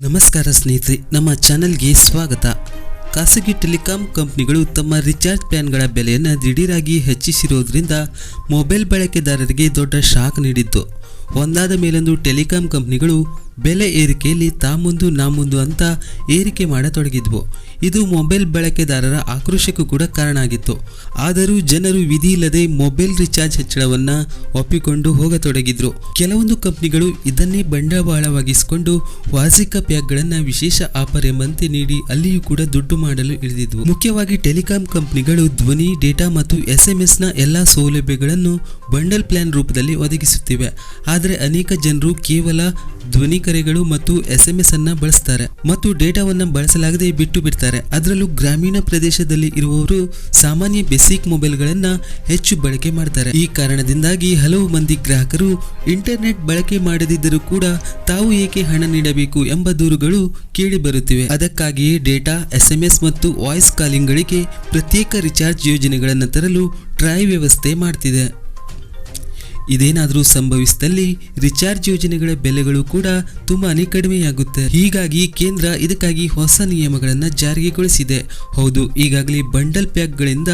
ನಮಸ್ಕಾರ ಸ್ನೇಹಿತರೆ, ನಮ್ಮ ಚಾನೆಲ್ಗೆ ಸ್ವಾಗತ. ಖಾಸಗಿ ಟೆಲಿಕಾಂ ಕಂಪ್ನಿಗಳು ತಮ್ಮ ರಿಚಾರ್ಜ್ ಪ್ಲಾನ್ಗಳ ಬೆಲೆಯನ್ನು ದಿಢೀರಾಗಿ ಹೆಚ್ಚಿಸಿರುವುದರಿಂದ ಮೊಬೈಲ್ ಬಳಕೆದಾರರಿಗೆ ದೊಡ್ಡ ಶಾಕ್ ನೀಡಿತ್ತು. ಒಂದಾದ ಮೇಲೊಂದು ಟೆಲಿಕಾಂ ಕಂಪನಿಗಳು ಬೆಲೆ ಏರಿಕೆಯಲ್ಲಿ ತಾ ಮುಂದು ನಾ ಮುಂದು ಅಂತ ಏರಿಕೆ ಮಾಡತೊಡಗಿದ್ವು. ಇದು ಮೊಬೈಲ್ ಬಳಕೆದಾರರ ಆಕ್ರೋಶಕ್ಕೂ ಕೂಡ ಕಾರಣ ಆಗಿತ್ತು. ಆದರೂ ಜನರು ವಿಧಿ ಇಲ್ಲದೆ ಮೊಬೈಲ್ ರಿಚಾರ್ಜ್ ಹೆಚ್ಚಳವನ್ನು ಒಪ್ಪಿಕೊಂಡು ಹೋಗತೊಡಗಿದ್ರು. ಕೆಲವೊಂದು ಕಂಪ್ನಿಗಳು ಇದನ್ನೇ ಬಂಡವಾಳವಾಗಿಸಿಕೊಂಡು ವಾರ್ಷಿಕ ಪ್ಯಾಕ್ಗಳನ್ನು ವಿಶೇಷ ಆಫರ್ ಎಂಬಂತೆ ನೀಡಿ ಅಲ್ಲಿಯೂ ಕೂಡ ದುಡ್ಡು ಮಾಡಲು ಇಳಿದಿದ್ವು. ಮುಖ್ಯವಾಗಿ ಟೆಲಿಕಾಂ ಕಂಪ್ನಿಗಳು ಧ್ವನಿ, ಡೇಟಾ ಮತ್ತು ಎಸ್ ಎಂ ನ ಎಲ್ಲಾ ಸೌಲಭ್ಯಗಳನ್ನು ಬಂಡಲ್ ಪ್ಲಾನ್ ರೂಪದಲ್ಲಿ ಒದಗಿಸುತ್ತಿವೆ. ಆದರೆ ಅನೇಕ ಜನರು ಕೇವಲ ಧ್ವನಿ ಕರೆಗಳು ಮತ್ತು ಎಸ್ ಎಂ ಎಸ್ ಅನ್ನ ಬಳಸ್ತಾರೆ ಮತ್ತು ಡೇಟಾವನ್ನು ಬಳಸಲಾಗದೆ ಬಿಟ್ಟು ಬಿಡ್ತಾರೆ. ಅದರಲ್ಲೂ ಗ್ರಾಮೀಣ ಪ್ರದೇಶದಲ್ಲಿ ಇರುವವರು ಸಾಮಾನ್ಯ ಬೇಸಿಕ್ ಮೊಬೈಲ್ಗಳನ್ನ ಹೆಚ್ಚು ಬಳಕೆ ಮಾಡ್ತಾರೆ. ಈ ಕಾರಣದಿಂದಾಗಿ ಹಲವು ಮಂದಿ ಗ್ರಾಹಕರು ಇಂಟರ್ನೆಟ್ ಬಳಕೆ ಮಾಡದಿದ್ದರೂ ಕೂಡ ತಾವು ಏಕೆ ಹಣ ನೀಡಬೇಕು ಎಂಬ ದೂರುಗಳು ಕೇಳಿ ಬರುತ್ತಿವೆ. ಅದಕ್ಕಾಗಿಯೇ ಡೇಟಾ ಎಸ್ ಎಂ ಎಸ್ ಮತ್ತು ವಾಯ್ಸ್ ಕಾಲಿಂಗ್ಗಳಿಗೆ ಪ್ರತ್ಯೇಕ ರಿಚಾರ್ಜ್ ಯೋಜನೆಗಳನ್ನು ತರಲು ಟ್ರೈ ವ್ಯವಸ್ಥೆ ಮಾಡ್ತಿದೆ. ಇದೇನಾದರೂ ಸಂಭವಿಸಿದಲ್ಲಿ ರಿಚಾರ್ಜ್ ಯೋಜನೆಗಳ ಬೆಲೆಗಳು ಕೂಡ ತುಂಬಾನೇ ಕಡಿಮೆಯಾಗುತ್ತೆ. ಹೀಗಾಗಿ ಕೇಂದ್ರ ಇದಕ್ಕಾಗಿ ಹೊಸ ನಿಯಮಗಳನ್ನು ಜಾರಿಗೆಗೊಳಿಸಿದೆ ಹೌದು, ಈಗಾಗಲೇ ಬಂಡಲ್ ಪ್ಯಾಕ್ಗಳಿಂದ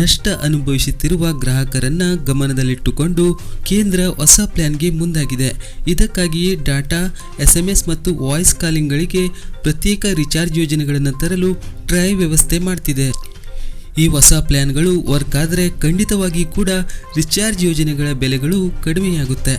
ನಷ್ಟ ಅನುಭವಿಸುತ್ತಿರುವ ಗ್ರಾಹಕರನ್ನ ಗಮನದಲ್ಲಿಟ್ಟುಕೊಂಡು ಕೇಂದ್ರ ಹೊಸ ಪ್ಲಾನ್ಗೆ ಮುಂದಾಗಿದೆ. ಇದಕ್ಕಾಗಿಯೇ ಡಾಟಾ ಎಸ್ ಎಂ ಎಸ್ ಮತ್ತು ವಾಯ್ಸ್ ಕಾಲಿಂಗ್ಗಳಿಗೆ ಪ್ರತ್ಯೇಕ ರಿಚಾರ್ಜ್ ಯೋಜನೆಗಳನ್ನು ತರಲು ಟ್ರೈ ವ್ಯವಸ್ಥೆ ಮಾಡ್ತಿದೆ. ಈ ಹೊಸ ಪ್ಲ್ಯಾನ್ಗಳು ವರ್ಕ್ ಆದರೆ ಖಂಡಿತವಾಗಿ ಕೂಡ ರಿಚಾರ್ಜ್ ಯೋಜನೆಗಳ ಬೆಲೆಗಳು ಕಡಿಮೆಯಾಗುತ್ತೆ.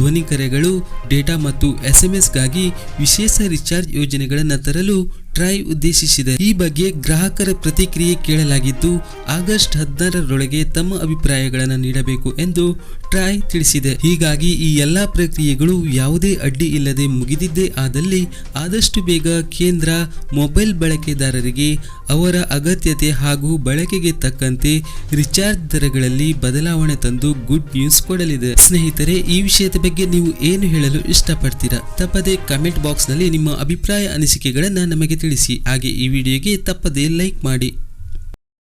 ಧ್ವನಿ ಕರೆಗಳು, ಡೇಟಾ ಮತ್ತು ಎಸ್ಎಂಎಸ್ಗಾಗಿ ವಿಶೇಷ ರಿಚಾರ್ಜ್ ಯೋಜನೆಗಳನ್ನು ತರಲು ಟ್ರೈ ಉದ್ದೇಶಿಸಿದೆ. ಈ ಬಗ್ಗೆ ಗ್ರಾಹಕರ ಪ್ರತಿಕ್ರಿಯೆ ಕೇಳಲಾಗಿದ್ದು, ಆಗಸ್ಟ್ ಹದಿನಾರರೊಳಗೆ ತಮ್ಮ ಅಭಿಪ್ರಾಯಗಳನ್ನು ನೀಡಬೇಕು ಎಂದು ಟ್ರೈ ತಿಳಿಸಿದೆ. ಹೀಗಾಗಿ ಈ ಎಲ್ಲಾ ಪ್ರಕ್ರಿಯೆಗಳು ಯಾವುದೇ ಅಡ್ಡಿ ಇಲ್ಲದೆ ಮುಗಿದಿದ್ದೇ ಆದಲ್ಲಿ ಆದಷ್ಟು ಬೇಗ ಕೇಂದ್ರ ಮೊಬೈಲ್ ಬಳಕೆದಾರರಿಗೆ ಅವರ ಅಗತ್ಯತೆ ಹಾಗೂ ಬಳಕೆಗೆ ತಕ್ಕಂತೆ ರಿಚಾರ್ಜ್ ದರಗಳಲ್ಲಿ ಬದಲಾವಣೆ ತಂದು ಗುಡ್ ನ್ಯೂಸ್ ಕೊಡಲಿದೆ. ಸ್ನೇಹಿತರೆ, ಈ ವಿಷಯದ ಬಗ್ಗೆ ನೀವು ಏನು ಹೇಳಲು ಇಷ್ಟಪಡ್ತೀರಾ? ತಪ್ಪದೆ ಕಮೆಂಟ್ ಬಾಕ್ಸ್ನಲ್ಲಿ ನಿಮ್ಮ ಅಭಿಪ್ರಾಯ, ಅನಿಸಿಕೆಗಳನ್ನು ನಮಗೆ ತಿಳಿಸಿ. ಹಾಗೆ ಈ ವಿಡಿಯೋಗೆ ತಪ್ಪದೆ ಲೈಕ್ ಮಾಡಿ.